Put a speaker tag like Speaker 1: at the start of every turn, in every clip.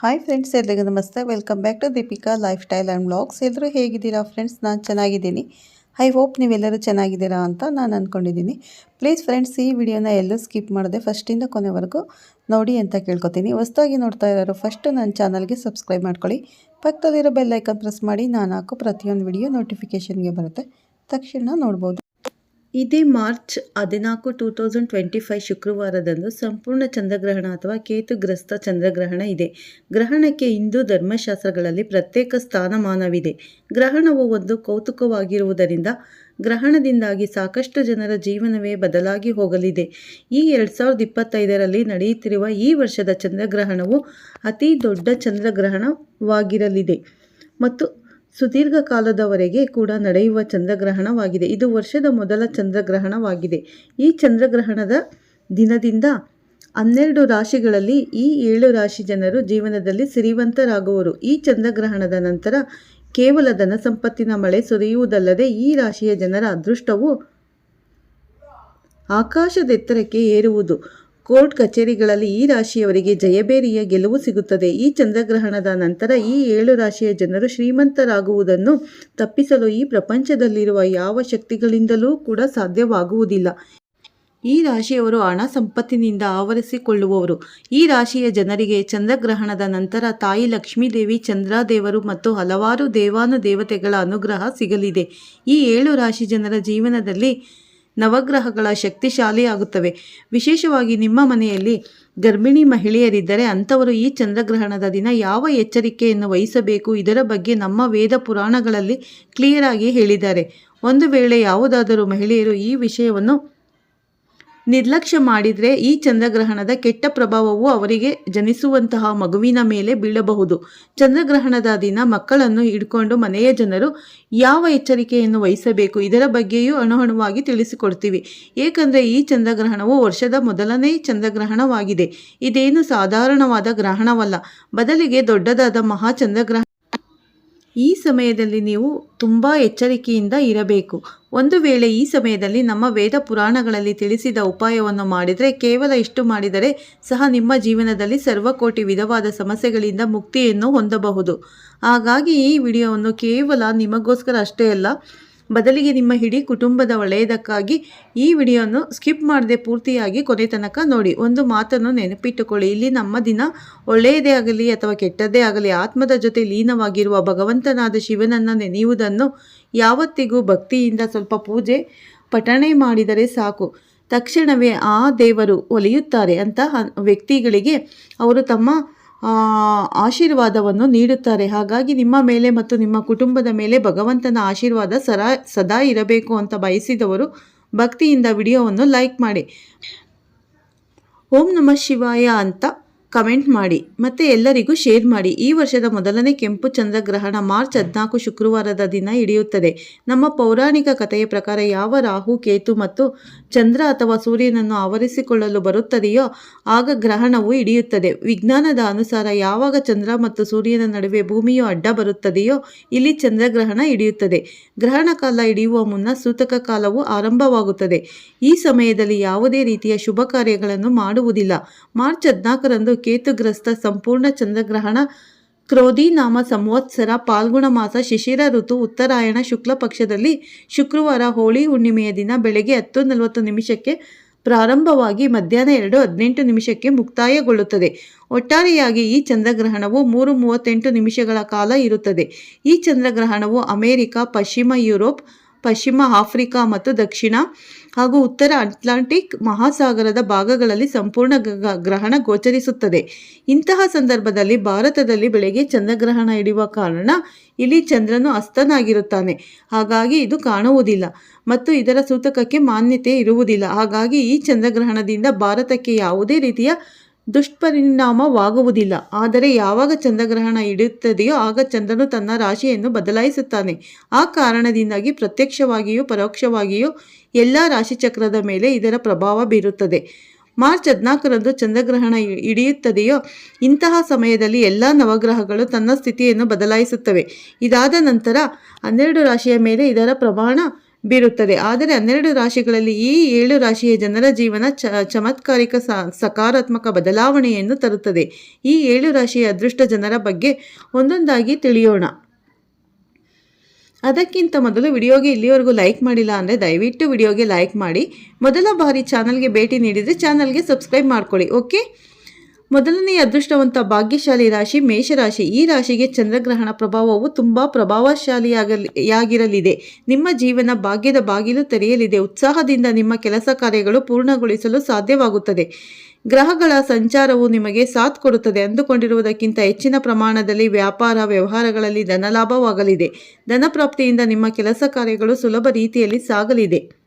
Speaker 1: Hi friends ಎಲ್ರಿಗೂ ನಮಸ್ತೆ. Welcome back to Deepika lifestyle and blogs ಎಲ್ಲರೂ ಹೇಗಿದ್ದೀರಾ ಫ್ರೆಂಡ್ಸ್ ನಾನು ಚೆನ್ನಾಗಿದ್ದೀನಿ. ಐ ಹೋಪ್ ನೀವೆಲ್ಲರೂ ಚೆನ್ನಾಗಿದ್ದೀರಾ ಅಂತ ನಾನು ಅಂದ್ಕೊಂಡಿದ್ದೀನಿ ಪ್ಲೀಸ್ ಫ್ರೆಂಡ್ಸ್ ಈ ವಿಡಿಯೋನ ಎಲ್ಲೂ ಸ್ಕಿಪ್ ಮಾಡದೆ ಫಸ್ಟಿಂದ ಕೊನೆವರೆಗೂ ನೋಡಿ ಅಂತ ಕೇಳ್ಕೊತೀನಿ. ಹೊಸ್ದಾಗಿ ನೋಡ್ತಾ ಇರೋರು ಫಸ್ಟು ನನ್ನ ಚಾನಲ್ಗೆ ಸಬ್ಸ್ಕ್ರೈಬ್ ಮಾಡ್ಕೊಳ್ಳಿ. ಪಕ್ಕದಲ್ಲಿರೋ ಬೆಲ್ಲೈಕನ್ ಪ್ರೆಸ್ ಮಾಡಿ ನಾನು ಹಾಕೋ ಪ್ರತಿಯೊಂದು ವಿಡಿಯೋ ನೋಟಿಫಿಕೇಷನ್ಗೆ ಬರುತ್ತೆ. ತಕ್ಷಣ ನೋಡ್ಬೋದು. ಇದೇ ಮಾರ್ಚ್ ಹದಿನಾಲ್ಕು, ಟೂ ತೌಸಂಡ್ ಟ್ವೆಂಟಿ ಫೈವ್ ಶುಕ್ರವಾರದಂದು ಸಂಪೂರ್ಣ ಚಂದ್ರಗ್ರಹಣ ಅಥವಾ ಕೇತುಗ್ರಸ್ತ ಚಂದ್ರಗ್ರಹಣ ಇದೆ. ಗ್ರಹಣಕ್ಕೆ ಹಿಂದೂ ಧರ್ಮಶಾಸ್ತ್ರಗಳಲ್ಲಿ ಪ್ರತ್ಯೇಕ ಸ್ಥಾನಮಾನವಿದೆ. ಗ್ರಹಣವು ಒಂದು ಕೌತುಕವಾಗಿರುವುದರಿಂದ ಗ್ರಹಣದಿಂದಾಗಿ ಸಾಕಷ್ಟು ಜನರ ಜೀವನವೇ ಬದಲಾಗಿ ಹೋಗಲಿದೆ. ಈ ಎರಡು ಸಾವಿರದ ಇಪ್ಪತ್ತೈದರಲ್ಲಿ ನಡೆಯುತ್ತಿರುವ ಈ ವರ್ಷದ ಚಂದ್ರಗ್ರಹಣವು ಅತಿ ದೊಡ್ಡ ಚಂದ್ರಗ್ರಹಣವಾಗಿರಲಿದೆ. ಮತ್ತು ಸುದೀರ್ಘ ಕಾಲದವರೆಗೆ ಕೂಡ ನಡೆಯುವ ಚಂದ್ರಗ್ರಹಣವಾಗಿದೆ. ಇದು ವರ್ಷದ ಮೊದಲ ಚಂದ್ರಗ್ರಹಣವಾಗಿದೆ. ಈ ಚಂದ್ರಗ್ರಹಣದ ದಿನದಿಂದ ಹನ್ನೆರಡು ರಾಶಿಗಳಲ್ಲಿ ಈ ಏಳು ರಾಶಿ ಜನರು ಜೀವನದಲ್ಲಿ ಸಿರಿವಂತರಾಗುವರು. ಈ ಚಂದ್ರಗ್ರಹಣದ ನಂತರ ಕೇವಲ ಧನ ಸಂಪತ್ತಿನ ಮಳೆ ಸುರಿಯುವುದಲ್ಲದೆ ಈ ರಾಶಿಯ ಜನರ ಅದೃಷ್ಟವು ಆಕಾಶದೆತ್ತರಕ್ಕೆ ಏರುವುದು. ಕೋರ್ಟ್ ಕಚೇರಿಗಳಲ್ಲಿ ಈ ರಾಶಿಯವರಿಗೆ ಜಯಬೇರಿಯ ಗೆಲುವು ಸಿಗುತ್ತದೆ. ಈ ಚಂದ್ರಗ್ರಹಣದ ನಂತರ ಈ ಏಳು ರಾಶಿಯ ಜನರು ಶ್ರೀಮಂತರಾಗುವುದನ್ನು ತಪ್ಪಿಸಲು ಈ ಪ್ರಪಂಚದಲ್ಲಿರುವ ಯಾವ ಶಕ್ತಿಗಳಿಂದಲೂ ಕೂಡ ಸಾಧ್ಯವಾಗುವುದಿಲ್ಲ. ಈ ರಾಶಿಯವರು ಹಣ ಸಂಪತ್ತಿನಿಂದ ಆವರಿಸಿಕೊಳ್ಳುವವರು. ಈ ರಾಶಿಯ ಜನರಿಗೆ ಚಂದ್ರಗ್ರಹಣದ ನಂತರ ತಾಯಿ ಲಕ್ಷ್ಮೀದೇವಿ, ಚಂದ್ರದೇವರು ಮತ್ತು ಹಲವಾರು ದೇವಾನು ದೇವತೆಗಳ ಅನುಗ್ರಹ ಸಿಗಲಿದೆ. ಈ ಏಳು ರಾಶಿ ಜನರ ಜೀವನದಲ್ಲಿ ನವಗ್ರಹಗಳ ಶಕ್ತಿಶಾಲಿಯಾಗುತ್ತವೆ. ವಿಶೇಷವಾಗಿ ನಿಮ್ಮ ಮನೆಯಲ್ಲಿ ಗರ್ಭಿಣಿ ಮಹಿಳೆಯರಿದ್ದರೆ ಅಂಥವರು ಈ ಚಂದ್ರಗ್ರಹಣದ ದಿನ ಯಾವ ಎಚ್ಚರಿಕೆಯನ್ನು ವಹಿಸಬೇಕು? ಇದರ ಬಗ್ಗೆ ನಮ್ಮ ವೇದ ಪುರಾಣಗಳಲ್ಲಿ ಕ್ಲಿಯರ್ ಆಗಿ ಹೇಳಿದ್ದಾರೆ. ಒಂದು ವೇಳೆ ಯಾವುದಾದರೂ ಮಹಿಳೆಯರು ಈ ವಿಷಯವನ್ನು ನಿರ್ಲಕ್ಷ್ಯ ಮಾಡಿದರೆ ಈ ಚಂದ್ರಗ್ರಹಣದ ಕೆಟ್ಟ ಪ್ರಭಾವವು ಅವರಿಗೆ ಜನಿಸುವಂತಹ ಮಗುವಿನ ಮೇಲೆ ಬೀಳಬಹುದು. ಚಂದ್ರಗ್ರಹಣದ ದಿನ ಮಕ್ಕಳನ್ನು ಹಿಡ್ಕೊಂಡು ಮನೆಯ ಜನರು ಯಾವ ಎಚ್ಚರಿಕೆಯನ್ನು ವಹಿಸಬೇಕು? ಇದರ ಬಗ್ಗೆಯೂ ಅಣುಹಣುವಾಗಿ ತಿಳಿಸಿಕೊಡ್ತೀವಿ. ಏಕೆಂದರೆ ಈ ಚಂದ್ರಗ್ರಹಣವು ವರ್ಷದ ಮೊದಲನೇ ಚಂದ್ರಗ್ರಹಣವಾಗಿದೆ. ಇದೇನು ಸಾಧಾರಣವಾದ ಗ್ರಹಣವಲ್ಲ. ಬದಲಿಗೆ ದೊಡ್ಡದಾದ ಮಹಾ ಚಂದ್ರಗ್ರಹಣ ಈ ಸಮಯದಲ್ಲಿ ನೀವು ತುಂಬ ಎಚ್ಚರಿಕೆಯಿಂದ ಇರಬೇಕು. ಒಂದು ವೇಳೆ ಈ ಸಮಯದಲ್ಲಿ ನಮ್ಮ ವೇದ ಪುರಾಣಗಳಲ್ಲಿ ತಿಳಿಸಿದ ಉಪಾಯವನ್ನು ಮಾಡಿದರೆ, ಕೇವಲ ಇಷ್ಟು ಮಾಡಿದರೆ ಸಹ ನಿಮ್ಮ ಜೀವನದಲ್ಲಿ ಸರ್ವಕೋಟಿ ವಿಧವಾದ ಸಮಸ್ಯೆಗಳಿಂದ ಮುಕ್ತಿಯನ್ನು ಹೊಂದಬಹುದು. ಹಾಗಾಗಿ ಈ ವಿಡಿಯೋವನ್ನು ಕೇವಲ ನಿಮಗೋಸ್ಕರ ಅಷ್ಟೇ ಅಲ್ಲ ಬದಲಿಗೆ ನಿಮ್ಮ ಹಿಡಿ ಕುಟುಂಬದ ಒಳ್ಳೆಯದಕ್ಕಾಗಿ ಈ ವಿಡಿಯೋನು ಸ್ಕಿಪ್ ಮಾಡದೆ ಪೂರ್ತಿಯಾಗಿ ಕೊನೆ ತನಕ ನೋಡಿ. ಒಂದು ಮಾತನ್ನು ನೆನಪಿಟ್ಟುಕೊಳ್ಳಿ. ಇಲ್ಲಿ ನಮ್ಮ ದಿನ ಒಳ್ಳೆಯದೇ ಆಗಲಿ ಅಥವಾ ಕೆಟ್ಟದ್ದೇ ಆಗಲಿ, ಆತ್ಮದ ಜೊತೆ ಲೀನವಾಗಿರುವ ಭಗವಂತನಾದ ಶಿವನನ್ನು ನೆನೆಯುವುದನ್ನು ಯಾವತ್ತಿಗೂ ಭಕ್ತಿಯಿಂದ ಸ್ವಲ್ಪ ಪೂಜೆ, ಪಠಣೆ ಮಾಡಿದರೆ ಸಾಕು. ತಕ್ಷಣವೇ ಆ ದೇವರು ಒಲಿಯುತ್ತಾರೆ ಅಂತಹ ವ್ಯಕ್ತಿಗಳಿಗೆ ಅವರು ತಮ್ಮ ಆಶೀರ್ವಾದವನ್ನು ನೀಡುತ್ತಾರೆ. ಹಾಗಾಗಿ ನಿಮ್ಮ ಮೇಲೆ ಮತ್ತು ನಿಮ್ಮ ಕುಟುಂಬದ ಮೇಲೆ ಭಗವಂತನ ಆಶೀರ್ವಾದ ಸರಾ ಸದಾ ಇರಬೇಕು ಅಂತ ಬಯಸಿದವರು ಭಕ್ತಿಯಿಂದ ವಿಡಿಯೋವನ್ನು ಲೈಕ್ ಮಾಡಿ. ಓಂ ನಮಃ ಶಿವಾಯ ಅಂತ ಕಮೆಂಟ್ ಮಾಡಿ ಮತ್ತು ಎಲ್ಲರಿಗೂ ಶೇರ್ ಮಾಡಿ. ಈ ವರ್ಷದ ಮೊದಲನೇ ಕೆಂಪು ಚಂದ್ರಗ್ರಹಣ ಮಾರ್ಚ್ ಹದಿನಾಲ್ಕು ಶುಕ್ರವಾರದ ದಿನ ಹಿಡಿಯುತ್ತದೆ. ನಮ್ಮ ಪೌರಾಣಿಕ ಕಥೆಯ ಪ್ರಕಾರ ಯಾವ ರಾಹು, ಕೇತು ಮತ್ತು ಚಂದ್ರ ಅಥವಾ ಸೂರ್ಯನನ್ನು ಆವರಿಸಿಕೊಳ್ಳಲು ಬರುತ್ತದೆಯೋ ಆಗ ಗ್ರಹಣವು ಹಿಡಿಯುತ್ತದೆ. ವಿಜ್ಞಾನದ ಅನುಸಾರ ಯಾವಾಗ ಚಂದ್ರ ಮತ್ತು ಸೂರ್ಯನ ನಡುವೆ ಭೂಮಿಯು ಅಡ್ಡ ಬರುತ್ತದೆಯೋ ಇಲ್ಲಿ ಚಂದ್ರಗ್ರಹಣ ಹಿಡಿಯುತ್ತದೆ. ಗ್ರಹಣ ಕಾಲ ಹಿಡಿಯುವ ಮುನ್ನ ಸೂತಕ ಕಾಲವು ಆರಂಭವಾಗುತ್ತದೆ. ಈ ಸಮಯದಲ್ಲಿ ಯಾವುದೇ ರೀತಿಯ ಶುಭ ಕಾರ್ಯಗಳನ್ನು ಮಾಡುವುದಿಲ್ಲ. ಮಾರ್ಚ್ ಹದಿನಾಲ್ಕರಂದು ಕೇತುಗ್ರಸ್ತ ಸಂಪೂರ್ಣ ಚಂದ್ರಗ್ರಹಣ. ಕ್ರೋಧಿ ನಾಮ ಸಂವತ್ಸರ ಪಾಲ್ಗುಣ ಮಾಸ ಶಿಶಿರ ಋತು ಉತ್ತರಾಯಣ ಶುಕ್ಲ ಪಕ್ಷದಲ್ಲಿ ಶುಕ್ರವಾರ ಹೋಳಿ ಹುಣ್ಣಿಮೆಯ ದಿನ ಬೆಳಗ್ಗೆ ಹತ್ತು ನಲವತ್ತು ನಿಮಿಷಕ್ಕೆ ಪ್ರಾರಂಭವಾಗಿ ಮಧ್ಯಾಹ್ನ ಎರಡು ಹದಿನೆಂಟು ನಿಮಿಷಕ್ಕೆ ಮುಕ್ತಾಯಗೊಳ್ಳುತ್ತದೆ. ಒಟ್ಟಾರೆಯಾಗಿ ಈ ಚಂದ್ರಗ್ರಹಣವು ಮೂರು ಮೂವತ್ತೆಂಟು ನಿಮಿಷಗಳ ಕಾಲ ಇರುತ್ತದೆ. ಈ ಚಂದ್ರಗ್ರಹಣವು ಅಮೆರಿಕ, ಪಶ್ಚಿಮ ಯುರೋಪ್ ಪಶ್ಚಿಮ ಆಫ್ರಿಕಾ ಮತ್ತು ದಕ್ಷಿಣ ಹಾಗೂ ಉತ್ತರ ಅಟ್ಲಾಂಟಿಕ್ ಮಹಾಸಾಗರದ ಭಾಗಗಳಲ್ಲಿ ಸಂಪೂರ್ಣ ಗ್ರಹಣ ಗೋಚರಿಸುತ್ತದೆ. ಇಂತಹ ಸಂದರ್ಭದಲ್ಲಿ ಭಾರತದಲ್ಲಿ ಬೆಳಗ್ಗೆ ಚಂದ್ರಗ್ರಹಣ ಹಿಡಿಯುವ ಕಾರಣ ಇಲ್ಲಿ ಚಂದ್ರನು ಅಸ್ತನಾಗಿರುತ್ತಾನೆ. ಹಾಗಾಗಿ ಇದು ಕಾಣುವುದಿಲ್ಲ ಮತ್ತು ಇದರ ಸೂತಕಕ್ಕೆ ಮಾನ್ಯತೆ ಇರುವುದಿಲ್ಲ. ಹಾಗಾಗಿ ಈ ಚಂದ್ರಗ್ರಹಣದಿಂದ ಭಾರತಕ್ಕೆ ಯಾವುದೇ ರೀತಿಯ ದುಷ್ಪರಿಣಾಮವಾಗುವುದಿಲ್ಲ. ಆದರೆ ಯಾವಾಗ ಚಂದ್ರಗ್ರಹಣ ಇಡುತ್ತದೆಯೋ ಆಗ ಚಂದ್ರನು ತನ್ನ ರಾಶಿಯನ್ನು ಬದಲಾಯಿಸುತ್ತಾನೆ. ಆ ಕಾರಣದಿಂದಾಗಿ ಪ್ರತ್ಯಕ್ಷವಾಗಿಯೂ ಪರೋಕ್ಷವಾಗಿಯೂ ಎಲ್ಲ ರಾಶಿಚಕ್ರದ ಮೇಲೆ ಇದರ ಪ್ರಭಾವ ಬೀರುತ್ತದೆ. ಮಾರ್ಚ್ ಹದಿನಾಲ್ಕರಂದು ಚಂದ್ರಗ್ರಹಣ ಹಿಡಿಯುತ್ತದೆಯೋ ಇಂತಹ ಸಮಯದಲ್ಲಿ ಎಲ್ಲ ನವಗ್ರಹಗಳು ತನ್ನ ಸ್ಥಿತಿಯನ್ನು ಬದಲಾಯಿಸುತ್ತವೆ. ಇದಾದ ನಂತರ ಹನ್ನೆರಡು ರಾಶಿಯ ಮೇಲೆ ಇದರ ಪ್ರಮಾಣ ಬೀರುತ್ತದೆ. ಆದರೆ ಹನ್ನೆರಡು ರಾಶಿಗಳಲ್ಲಿ ಈ ಏಳು ರಾಶಿಯ ಜನರ ಜೀವನ ಚ, ಚಮತ್ಕಾರಿಕ ಸಕಾರಾತ್ಮಕ ಬದಲಾವಣೆಯನ್ನು ತರುತ್ತದೆ. ಈ ಏಳು ರಾಶಿಯ ಅದೃಷ್ಟ ಜನರ ಬಗ್ಗೆ ಒಂದೊಂದಾಗಿ ತಿಳಿಯೋಣ. ಅದಕ್ಕಿಂತ ಮೊದಲು ವಿಡಿಯೋಗೆ ಇಲ್ಲಿವರೆಗೂ ಲೈಕ್ ಮಾಡಿಲ್ಲ ಅಂದರೆ ದಯವಿಟ್ಟು ವಿಡಿಯೋಗೆ ಲೈಕ್ ಮಾಡಿ. ಮೊದಲ ಬಾರಿ ಚಾನಲ್ಗೆ ಭೇಟಿ ನೀಡಿದರೆ ಚಾನಲ್ಗೆ ಸಬ್ಸ್ಕ್ರೈಬ್ ಮಾಡ್ಕೊಳ್ಳಿ. ಓಕೆ? ಮೊದಲನೇ ಅದೃಷ್ಟವಂತ ಭಾಗ್ಯಶಾಲಿ ರಾಶಿ ಮೇಷರಾಶಿ. ಈ ರಾಶಿಗೆ ಚಂದ್ರಗ್ರಹಣ ಪ್ರಭಾವವು ತುಂಬ ಪ್ರಭಾವಶಾಲಿಯಾಗಲಿಯಾಗಿರಲಿದೆ ನಿಮ್ಮ ಜೀವನ ಭಾಗ್ಯದ ಬಾಗಿಲು ತೆರೆಯಲಿದೆ. ಉತ್ಸಾಹದಿಂದ ನಿಮ್ಮ ಕೆಲಸ ಕಾರ್ಯಗಳು ಪೂರ್ಣಗೊಳಿಸಲು ಸಾಧ್ಯವಾಗುತ್ತದೆ. ಗ್ರಹಗಳ ಸಂಚಾರವು ನಿಮಗೆ ಸಾಥ್ ಕೊಡುತ್ತದೆ. ಅಂದುಕೊಂಡಿರುವುದಕ್ಕಿಂತ ಹೆಚ್ಚಿನ ಪ್ರಮಾಣದಲ್ಲಿ ವ್ಯಾಪಾರ, ವ್ಯವಹಾರಗಳಲ್ಲಿ ಧನಲಾಭವಾಗಲಿದೆ. ಧನಪ್ರಾಪ್ತಿಯಿಂದ ನಿಮ್ಮ ಕೆಲಸ ಕಾರ್ಯಗಳು ಸುಲಭ ರೀತಿಯಲ್ಲಿ ಸಾಗಲಿದೆ.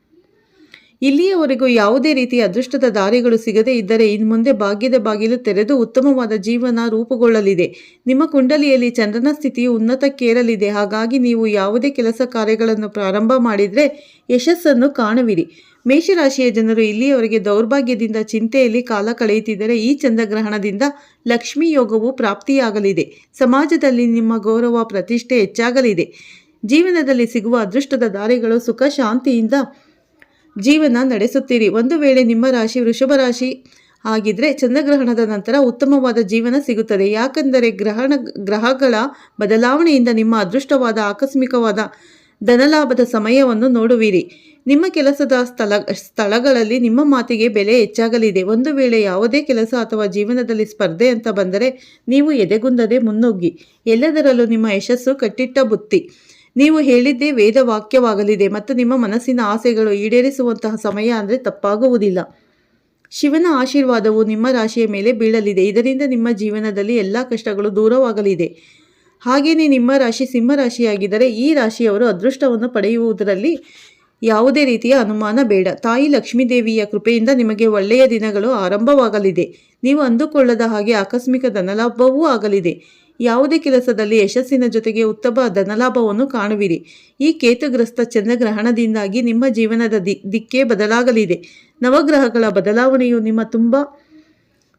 Speaker 1: ಇಲ್ಲಿಯವರೆಗೂ ಯಾವುದೇ ರೀತಿಯ ಅದೃಷ್ಟದ ದಾರಿಗಳು ಸಿಗದೇ ಇದ್ದರೆ ಇನ್ನು ಮುಂದೆ ಭಾಗ್ಯದ ಬಾಗಿಲು ತೆರೆದು ಉತ್ತಮವಾದ ಜೀವನ ರೂಪುಗೊಳ್ಳಲಿದೆ. ನಿಮ್ಮ ಕುಂಡಲಿಯಲ್ಲಿ ಚಂದ್ರನ ಸ್ಥಿತಿಯು ಉನ್ನತಕ್ಕೇರಲಿದೆ. ಹಾಗಾಗಿ ನೀವು ಯಾವುದೇ ಕೆಲಸ ಕಾರ್ಯಗಳನ್ನು ಪ್ರಾರಂಭ ಮಾಡಿದರೆ ಯಶಸ್ಸನ್ನು ಕಾಣುವಿರಿ. ಮೇಷರಾಶಿಯ ಜನರು ಇಲ್ಲಿಯವರೆಗೆ ದೌರ್ಭಾಗ್ಯದಿಂದ ಚಿಂತೆಯಲ್ಲಿ ಕಾಲ ಕಳೆಯುತ್ತಿದ್ದರೆ ಈ ಚಂದ್ರಗ್ರಹಣದಿಂದ ಲಕ್ಷ್ಮೀ ಯೋಗವು ಪ್ರಾಪ್ತಿಯಾಗಲಿದೆ. ಸಮಾಜದಲ್ಲಿ ನಿಮ್ಮ ಗೌರವ, ಪ್ರತಿಷ್ಠೆ ಹೆಚ್ಚಾಗಲಿದೆ. ಜೀವನದಲ್ಲಿ ಸಿಗುವ ಅದೃಷ್ಟದ ದಾರಿಗಳು ಸುಖ, ಶಾಂತಿಯಿಂದ ಜೀವನ ನಡೆಸುತ್ತೀರಿ. ಒಂದು ವೇಳೆ ನಿಮ್ಮ ರಾಶಿ ವೃಷಭ ರಾಶಿ ಆಗಿದ್ರೆ ಚಂದ್ರಗ್ರಹಣದ ನಂತರ ಉತ್ತಮವಾದ ಜೀವನ ಸಿಗುತ್ತದೆ. ಯಾಕೆಂದರೆ ಗ್ರಹಣ, ಗ್ರಹಗಳ ಬದಲಾವಣೆಯಿಂದ ನಿಮ್ಮ ಅದೃಷ್ಟವಾದ, ಆಕಸ್ಮಿಕವಾದ ಧನಲಾಭದ ಸಮಯವನ್ನು ನೋಡುವಿರಿ. ನಿಮ್ಮ ಕೆಲಸದ ಸ್ಥಳ, ಸ್ಥಳಗಳಲ್ಲಿ ನಿಮ್ಮ ಮಾತಿಗೆ ಬೆಲೆ ಹೆಚ್ಚಾಗಲಿದೆ. ಒಂದು ವೇಳೆ ಯಾವುದೇ ಕೆಲಸ ಅಥವಾ ಜೀವನದಲ್ಲಿ ಸ್ಪರ್ಧೆ ಅಂತ ಬಂದರೆ ನೀವು ಎದೆಗುಂದದೆ ಮುನ್ನುಗ್ಗಿ. ಎಲ್ಲದರಲ್ಲೂ ನಿಮ್ಮ ಯಶಸ್ಸು ಕಟ್ಟಿಟ್ಟ ಬುತ್ತಿ. ನೀವು ಹೇಳಿದ್ದೇ ವೇದವಾಕ್ಯವಾಗಲಿದೆ ಮತ್ತು ನಿಮ್ಮ ಮನಸ್ಸಿನ ಆಸೆಗಳು ಈಡೇರಿಸುವಂತಹ ಸಮಯ ಅಂದರೆ ತಪ್ಪಾಗುವುದಿಲ್ಲ. ಶಿವನ ಆಶೀರ್ವಾದವು ನಿಮ್ಮ ರಾಶಿಯ ಮೇಲೆ ಬೀಳಲಿದೆ. ಇದರಿಂದ ನಿಮ್ಮ ಜೀವನದಲ್ಲಿ ಎಲ್ಲ ಕಷ್ಟಗಳು ದೂರವಾಗಲಿದೆ. ಹಾಗೆಯೇ ನಿಮ್ಮ ರಾಶಿ ಸಿಂಹ ರಾಶಿಯಾಗಿದ್ದರೆ ಈ ರಾಶಿಯವರು ಅದೃಷ್ಟವನ್ನು ಪಡೆಯುವುದರಲ್ಲಿ ಯಾವುದೇ ರೀತಿಯ ಅನುಮಾನ ಬೇಡ. ತಾಯಿ ಲಕ್ಷ್ಮೀದೇವಿಯ ಕೃಪೆಯಿಂದ ನಿಮಗೆ ಒಳ್ಳೆಯ ದಿನಗಳು ಆರಂಭವಾಗಲಿದೆ. ನೀವು ಅಂದುಕೊಳ್ಳದ ಹಾಗೆ ಆಕಸ್ಮಿಕ ಧನಲಾಭವೂ ಆಗಲಿದೆ. ಯಾವುದೇ ಕೆಲಸದಲ್ಲಿ ಯಶಸ್ಸಿನ ಜೊತೆಗೆ ಉತ್ತಮ ಧನಲಾಭವನ್ನು ಕಾಣುವಿರಿ. ಈ ಕೇತುಗ್ರಸ್ತ ಚಂದ್ರಗ್ರಹಣದಿಂದಾಗಿ ನಿಮ್ಮ ಜೀವನದ ದಿ, ದಿಕ್ಕೇ ಬದಲಾಗಲಿದೆ. ನವಗ್ರಹಗಳ ಬದಲಾವಣೆಯು ನಿಮ್ಮ ತುಂಬ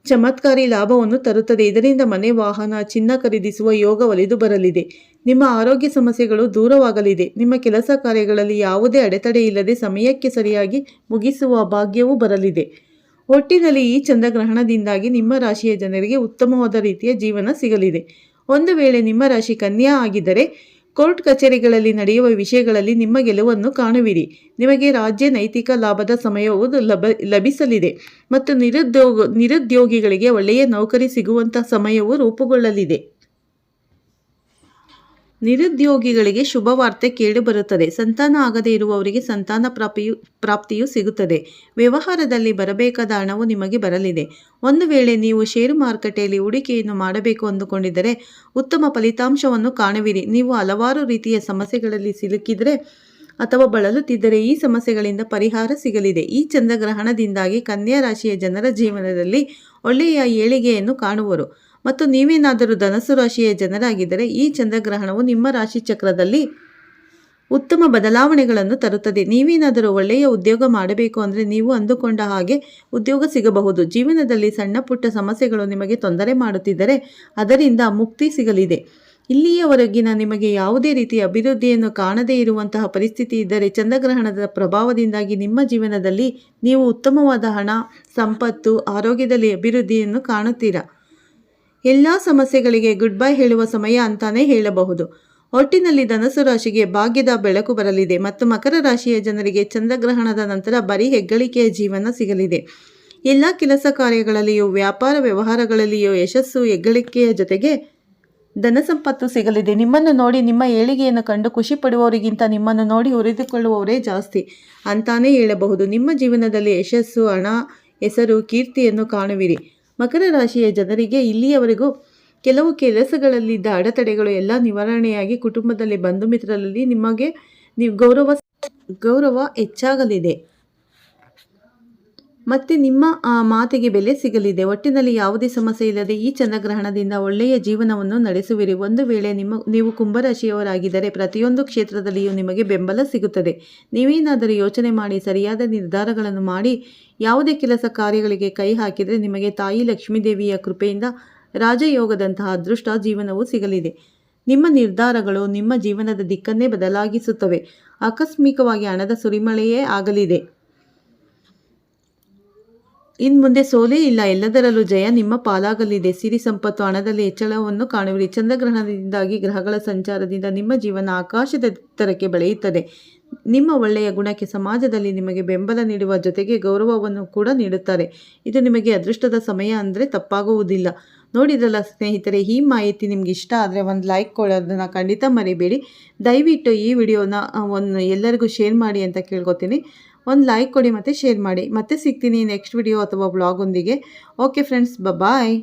Speaker 1: ಚಮತ್ಕಾರಿ ಲಾಭವನ್ನು ತರುತ್ತದೆ. ಇದರಿಂದ ಮನೆ, ವಾಹನ, ಚಿನ್ನ ಖರೀದಿಸುವ ಯೋಗ ಒಲಿದು ಬರಲಿದೆ. ನಿಮ್ಮ ಆರೋಗ್ಯ ಸಮಸ್ಯೆಗಳು ದೂರವಾಗಲಿದೆ. ನಿಮ್ಮ ಕೆಲಸ ಕಾರ್ಯಗಳಲ್ಲಿ ಯಾವುದೇ ಅಡೆತಡೆ ಇಲ್ಲದೆ ಸಮಯಕ್ಕೆ ಸರಿಯಾಗಿ ಮುಗಿಸುವ ಭಾಗ್ಯವೂ ಬರಲಿದೆ. ಒಟ್ಟಿನಲ್ಲಿ ಈ ಚಂದ್ರಗ್ರಹಣದಿಂದಾಗಿ ನಿಮ್ಮ ರಾಶಿಯ ಜನರಿಗೆ ಉತ್ತಮವಾದ ರೀತಿಯ ಜೀವನ ಸಿಗಲಿದೆ. ಒಂದು ವೇಳೆ ನಿಮ್ಮ ರಾಶಿ ಕನ್ಯಾ ಆಗಿದ್ದರೆ, ಕೋರ್ಟ್ ಕಚೇರಿಗಳಲ್ಲಿ ನಡೆಯುವ ವಿಷಯಗಳಲ್ಲಿ ನಿಮ್ಮ ಗೆಲುವನ್ನು ಕಾಣುವಿರಿ. ನಿಮಗೆ ರಾಜ್ಯ ನೈತಿಕ ಲಾಭದ ಸಮಯವು ಲಭ, ಲಭಿಸಲಿದೆ ಮತ್ತು ನಿರುದ್ಯೋಗ, ನಿರುದ್ಯೋಗಿಗಳಿಗೆ ಒಳ್ಳೆಯ ನೌಕರಿ ಸಿಗುವಂತಹ ಸಮಯವು ರೂಪುಗೊಳ್ಳಲಿದೆ. ನಿರುದ್ಯೋಗಿಗಳಿಗೆ ಶುಭವಾರ್ತೆ ಕೇಳಿಬರುತ್ತದೆ. ಸಂತಾನ ಆಗದೇ ಇರುವವರಿಗೆ ಸಂತಾನ ಪ್ರಾಪ್ತಿಯು ಪ್ರಾಪ್ತಿಯು ಸಿಗುತ್ತದೆ. ವ್ಯವಹಾರದಲ್ಲಿ ಬರಬೇಕಾದ ಹಣವು ನಿಮಗೆ ಬರಲಿದೆ. ಒಂದು ವೇಳೆ ನೀವು ಷೇರು ಮಾರುಕಟ್ಟೆಯಲ್ಲಿ ಹೂಡಿಕೆಯನ್ನು ಮಾಡಬೇಕು ಅಂದುಕೊಂಡಿದ್ದರೆ ಉತ್ತಮ ಫಲಿತಾಂಶವನ್ನು ಕಾಣುವಿರಿ. ನೀವು ಹಲವಾರು ರೀತಿಯ ಸಮಸ್ಯೆಗಳಲ್ಲಿ ಸಿಲುಕಿದರೆ ಅಥವಾ ಬಳಲುತ್ತಿದ್ದರೆ ಈ ಸಮಸ್ಯೆಗಳಿಂದ ಪರಿಹಾರ ಸಿಗಲಿದೆ. ಈ ಚಂದ್ರಗ್ರಹಣದಿಂದಾಗಿ ಕನ್ಯಾ ರಾಶಿಯ ಜನರ ಜೀವನದಲ್ಲಿ ಒಳ್ಳೆಯ ಏಳಿಗೆಯನ್ನು ಕಾಣುವರು. ಮತ್ತು ನೀವೇನಾದರೂ ಧನಸು ರಾಶಿಯ ಜನರಾಗಿದ್ದರೆ ಈ ಚಂದ್ರಗ್ರಹಣವು ನಿಮ್ಮ ರಾಶಿ ಚಕ್ರದಲ್ಲಿ ಉತ್ತಮ ಬದಲಾವಣೆಗಳನ್ನು ತರುತ್ತದೆ. ನೀವೇನಾದರೂ ಒಳ್ಳೆಯ ಉದ್ಯೋಗ ಮಾಡಬೇಕು ಅಂದರೆ ನೀವು ಅಂದುಕೊಂಡ ಹಾಗೆ ಉದ್ಯೋಗ ಸಿಗಬಹುದು. ಜೀವನದಲ್ಲಿ ಸಣ್ಣ ಪುಟ್ಟ ಸಮಸ್ಯೆಗಳು ನಿಮಗೆ ತೊಂದರೆ ಮಾಡುತ್ತಿದ್ದರೆ ಅದರಿಂದ ಮುಕ್ತಿ ಸಿಗಲಿದೆ. ಇಲ್ಲಿಯವರೆಗಿನ ನಿಮಗೆ ಯಾವುದೇ ರೀತಿಯ ಅಭಿವೃದ್ಧಿಯನ್ನು ಕಾಣದೇ ಇರುವಂತಹ ಪರಿಸ್ಥಿತಿ ಇದ್ದರೆ ಚಂದ್ರಗ್ರಹಣದ ಪ್ರಭಾವದಿಂದಾಗಿ ನಿಮ್ಮ ಜೀವನದಲ್ಲಿ ನೀವು ಉತ್ತಮವಾದ ಹಣ, ಸಂಪತ್ತು, ಆರೋಗ್ಯದಲ್ಲಿ ಅಭಿವೃದ್ಧಿಯನ್ನು ಕಾಣುತ್ತೀರಾ? ಎಲ್ಲ ಸಮಸ್ಯೆಗಳಿಗೆ ಗುಡ್ ಬೈ ಹೇಳುವ ಸಮಯ ಅಂತಾನೆ ಹೇಳಬಹುದು. ಒಟ್ಟಿನಲ್ಲಿ ಧನಸು ರಾಶಿಗೆ ಭಾಗ್ಯದ ಬೆಳಕು ಬರಲಿದೆ ಮತ್ತು ಮಕರ ರಾಶಿಯ ಜನರಿಗೆ ಚಂದ್ರಗ್ರಹಣದ ನಂತರ ಬರೀ ಹೆಗ್ಗಳಿಕೆಯ ಜೀವನ ಸಿಗಲಿದೆ. ಎಲ್ಲ ಕೆಲಸ ಕಾರ್ಯಗಳಲ್ಲಿಯೂ, ವ್ಯಾಪಾರ ವ್ಯವಹಾರಗಳಲ್ಲಿಯೂ ಯಶಸ್ಸು, ಹೆಗ್ಗಳಿಕೆಯ ಜೊತೆಗೆ ಧನ ಸಂಪತ್ತು ಸಿಗಲಿದೆ. ನಿಮ್ಮನ್ನು ನೋಡಿ ನಿಮ್ಮ ಏಳಿಗೆಯನ್ನು ಕಂಡು ಖುಷಿ ಪಡುವವರಿಗಿಂತ ನಿಮ್ಮನ್ನು ನೋಡಿ ಉರಿದುಕೊಳ್ಳುವವರೇ ಜಾಸ್ತಿ ಅಂತಾನೇ ಹೇಳಬಹುದು. ನಿಮ್ಮ ಜೀವನದಲ್ಲಿ ಯಶಸ್ಸು, ಹಣ, ಹೆಸರು, ಕೀರ್ತಿಯನ್ನು ಕಾಣುವಿರಿ. ಮಕರ ರಾಶಿಯ ಜನರಿಗೆ ಇಲ್ಲಿಯವರೆಗೂ ಕೆಲವು ಕೆಲಸಗಳಲ್ಲಿದ್ದ ಅಡೆತಡೆಗಳು ಎಲ್ಲ ನಿವಾರಣೆಯಾಗಿ ಕುಟುಂಬದಲ್ಲಿ ಬಂಧು ಮಿತ್ರರಲ್ಲಿ ನಿಮಗೆ ನೀವು ಗೌರವ ಗೌರವ ಹೆಚ್ಚಾಗಲಿದೆ. ಮತ್ತೆ ನಿಮ್ಮ, ಆ, ಮಾತಿಗೆ ಬೆಲೆ ಸಿಗಲಿದೆ. ಒಟ್ಟಿನಲ್ಲಿ ಯಾವುದೇ ಸಮಸ್ಯೆ ಇಲ್ಲದೆ ಈ ಚಂದ್ರಗ್ರಹಣದಿಂದ ಒಳ್ಳೆಯ ಜೀವನವನ್ನು ನಡೆಸುವಿರಿ. ಒಂದು ವೇಳೆ ನಿಮ್ಮ, ನೀವು ಕುಂಭರಾಶಿಯವರಾಗಿದ್ದರೆ ಪ್ರತಿಯೊಂದು ಕ್ಷೇತ್ರದಲ್ಲಿಯೂ ನಿಮಗೆ ಬೆಂಬಲ ಸಿಗುತ್ತದೆ. ನೀವೇನಾದರೂ ಯೋಚನೆ ಮಾಡಿ, ಸರಿಯಾದ ನಿರ್ಧಾರಗಳನ್ನು ಮಾಡಿ, ಯಾವುದೇ ಕೆಲಸ ಕಾರ್ಯಗಳಿಗೆ ಕೈ ಹಾಕಿದರೆ ನಿಮಗೆ ತಾಯಿ ಲಕ್ಷ್ಮೀದೇವಿಯ ಕೃಪೆಯಿಂದ ರಾಜಯೋಗದಂತಹ ಅದೃಷ್ಟ ಜೀವನವು ಸಿಗಲಿದೆ. ನಿಮ್ಮ ನಿರ್ಧಾರಗಳು ನಿಮ್ಮ ಜೀವನದ ದಿಕ್ಕನ್ನೇ ಬದಲಾಗಿಸುತ್ತವೆ. ಆಕಸ್ಮಿಕವಾಗಿ ಹಣದ ಸುರಿಮಳೆಯೇ ಆಗಲಿದೆ. ಇನ್ನು ಮುಂದೆ ಸೋಲೇ ಇಲ್ಲ. ಎಲ್ಲದರಲ್ಲೂ ಜಯ ನಿಮ್ಮ ಪಾಲಾಗಲಿದೆ. ಸಿರಿ ಸಂಪತ್ತು ಹಣದಲ್ಲಿ ಹೆಚ್ಚಳವನ್ನು ಕಾಣುವಿರಿ. ಚಂದ್ರಗ್ರಹಣದಿಂದಾಗಿ ಗ್ರಹಗಳ ಸಂಚಾರದಿಂದ ನಿಮ್ಮ ಜೀವನ ಆಕಾಶದ ಎತ್ತರಕ್ಕೆ ಬೆಳೆಯುತ್ತದೆ. ನಿಮ್ಮ ಒಳ್ಳೆಯ ಗುಣಕ್ಕೆ ಸಮಾಜದಲ್ಲಿ ನಿಮಗೆ ಬೆಂಬಲ ನೀಡುವ ಜೊತೆಗೆ ಗೌರವವನ್ನು ಕೂಡ ನೀಡುತ್ತಾರೆ. ಇದು ನಿಮಗೆ ಅದೃಷ್ಟದ ಸಮಯ ಅಂದರೆ ತಪ್ಪಾಗುವುದಿಲ್ಲ. ನೋಡಿದ್ರಲ್ಲ ಸ್ನೇಹಿತರೆ, ಈ ಮಾಹಿತಿ ನಿಮ್ಗೆ ಇಷ್ಟ ಆದರೆ ಒಂದು ಲೈಕ್ ಕೊಡೋದನ್ನು ಖಂಡಿತ ಮರಿಬೇಡಿ. ದಯವಿಟ್ಟು ಈ ವಿಡಿಯೋನ ಒಂದು ಎಲ್ಲರಿಗೂ ಶೇರ್ ಮಾಡಿ ಅಂತ ಕೇಳ್ಕೊತೀನಿ. ಒಂದು ಲೈಕ್ ಕೊಡಿ ಮತ್ತು ಶೇರ್ ಮಾಡಿ. ಮತ್ತೆ ಸಿಗ್ತೀನಿ ನೆಕ್ಸ್ಟ್ ವಿಡಿಯೋ ಅಥವಾ ಬ್ಲಾಗೊಂದಿಗೆ ಓಕೆ ಫ್ರೆಂಡ್ಸ್ ಬಾಯ್